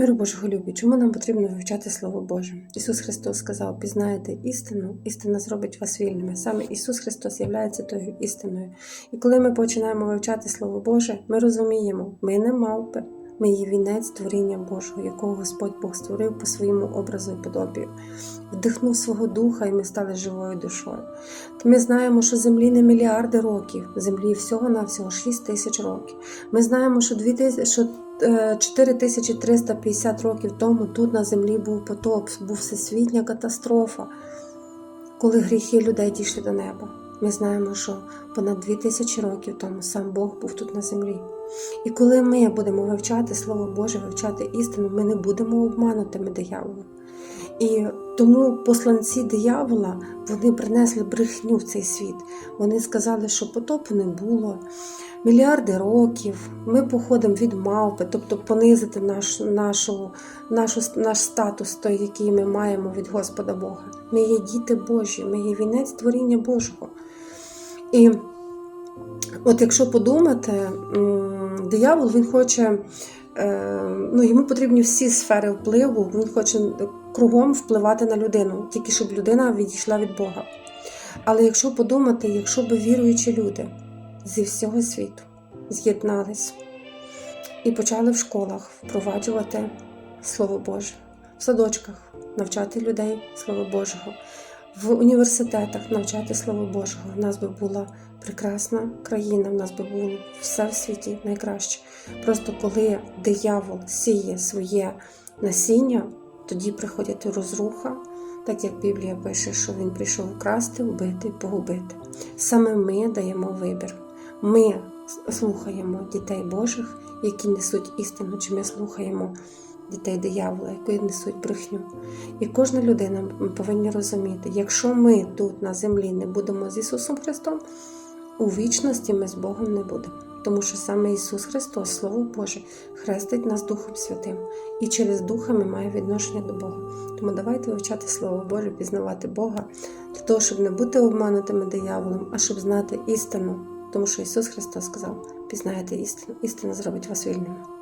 Миру Божого любі, чому нам потрібно вивчати Слово Боже? Ісус Христос сказав: пізнаєте істину, істина зробить вас вільними. Саме Ісус Христос є тою істиною. І коли ми починаємо вивчати Слово Боже, ми розуміємо, ми не мавпи, ми є вінець творіння Божого, якого Господь Бог створив по своєму образу і подобію. Вдихнув свого духа, і ми стали живою душою. То ми знаємо, що землі не мільярди років, землі всього-навсього 6 тисяч років. Ми знаємо, що 2000, що е, 4350 років тому тут на землі був потоп, був всесвітня катастрофа, коли гріхи людей дійшли до неба. Ми знаємо, що понад 2000 років тому сам Бог був тут на землі. І коли ми будемо вивчати Слово Боже, вивчати істину, ми не будемо обманутими дияволом. І тому посланці диявола вони принесли брехню в цей світ. Вони сказали, що потопу не було. Мільярди років ми походимо від мавпи, тобто понизити наш, нашу, нашу, наш статус, той, який ми маємо від Господа Бога. Ми є діти Божі, ми є вінець творіння Божого. І от якщо подумати, диявол він хоче, е, ну йому потрібні всі сфери впливу, він хоче кругом впливати на людину, тільки щоб людина відійшла від Бога. Але якщо подумати, якщо б віруючі люди зі всього світу з'єднались і почали в школах впроваджувати Слово Боже, в садочках навчати людей Слово Божого, в університетах навчати Слово Божого, в нас би була прекрасна країна, в нас би було все в світі найкраще. Просто коли диявол сіє своє насіння, тоді приходять розруха, так як Біблія пише, що він прийшов вкрасти, вбити, погубити. Саме ми даємо вибір. Ми слухаємо дітей Божих, які несуть істину, чи ми слухаємо дітей диявола, які несуть брехню. І кожна людина ми повинні розуміти, якщо ми тут на землі не будемо з Ісусом Христом, у вічності ми з Богом не будемо. Тому що саме Ісус Христос, Слово Боже, хрестить нас Духом Святим, і через Духа ми маємо відношення до Бога. Тому давайте вивчати Слово Боже, пізнавати Бога, для того, щоб не бути обманутими дияволом, а щоб знати істину. Тому що Ісус Христос сказав: пізнаєте істину, істина зробить вас вільними.